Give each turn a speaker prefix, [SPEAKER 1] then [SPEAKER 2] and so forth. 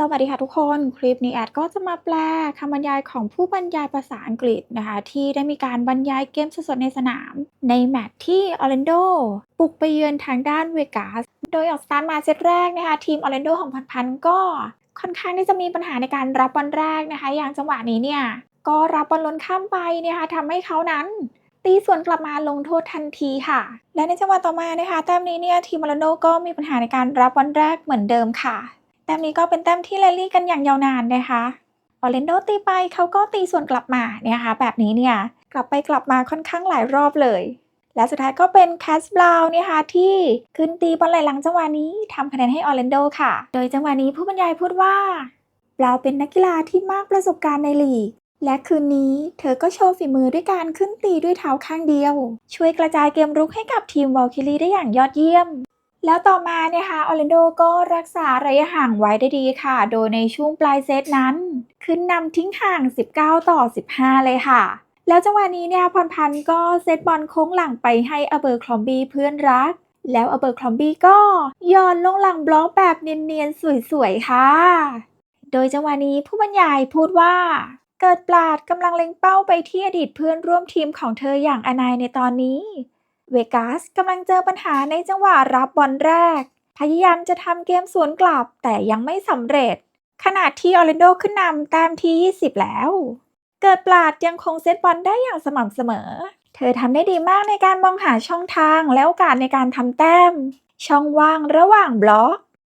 [SPEAKER 1] สวัสดีค่ะทุกคน คลิปนี้แอดก็จะมาแปลคำบรรยายของผู้บรรยายภาษาอังกฤษนะคะ ที่ได้มีการบรรยายเกมสดๆในสนาม ในแมตช์ที่ออร์แลนโดบุกไปเยือนทางด้านเวกัส โดยออกสตาร์ทมาเซตแรกนะคะ ทีมออร์แลนโดของพันพันก็ค่อนข้างที่จะมีปัญหาในการรับบอลแรกนะคะ อย่างจังหวะนี้เนี่ย ก็รับบอลล้นข้ามไปนะคะทำให้เขานั้นตีส่วนกลับมาลงโทษทันทีค่ะ และในจังหวะต่อมานะคะแต้มนี้เนี่ยทีมออร์แลนโดก็มีปัญหาในการรับบอลแรกเหมือนเดิมค่ะ แต้มนี้ก็เป็นแต้มที่แรลลี่กันอย่างยาวนานนะคะออร์แลนโดตีไปเขาก็ตีส่วนกลับมาเนี่ยค่ะแบบนี้เนี่ยกลับไปกลับมาค่อนข้างหลายรอบเลย และสุดท้ายก็เป็นแคสบราวน์เนี่ยค่ะที่ขึ้นตีบอลไหลหลังจังหวะนี้ทำคะแนนให้ออร์แลนโดค่ะ โดยจังหวะนี้ผู้บรรยายพูดว่าบราวน์เป็นนักกีฬาที่มากประสบการณ์ในลีก และคืนนี้เธอก็โชว์ฝีมือด้วยการขึ้นตีด้วยเท้าข้างเดียว ช่วยกระจายเกมรุกให้กับทีมวอลคิรีได้อย่างยอดเยี่ยม แล้วต่อมาเนี่ยค่ะออร์แลนโดก็รักษาระยะห่างไว้ได้ดีค่ะ โดยในช่วงปลายเซตนั้น ขึ้นนำทิ้งห่าง 19 ต่อ 15 เลยค่ะ แล้วจังหวะนี้เนี่ยพรพันธ์ก็เซตบอลโค้งหลังไปให้อเบอร์คลอมบีเพื่อนรัก แล้วอเบอร์คลอมบีก็ย้อนลงหลังบล็อกแบบเนียนๆสวยๆค่ะ โดยจังหวะนี้ผู้บรรยายพูดว่าเกิดปลาดกำลังเล็งเป้าไปที่อดีตเพื่อนร่วมทีมของเธออย่างอนายในตอนนี้ เวกัสกำลังเจอปัญหาในจังหวะรับบอลแรก พยายามจะทำเกมสวนกลับแต่ยังไม่สำเร็จ ขณะที่ออร์แลนโดขึ้นนำแต้มที่ 20 แล้ว เกิดปลาดยังคงเซตบอลได้อย่างสม่ำเสมอ เธอทำได้ดีมากในการมองหาช่องทางและโอกาสในการทำแต้ม ช่องว่างระหว่างบล็อก